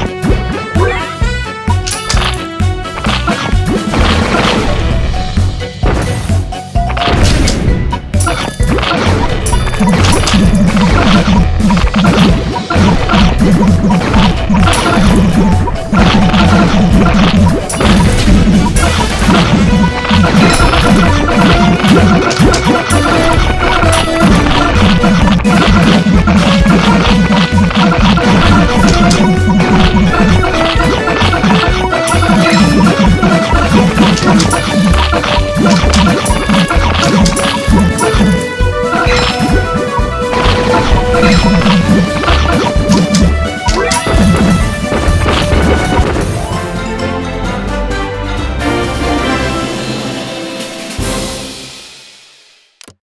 you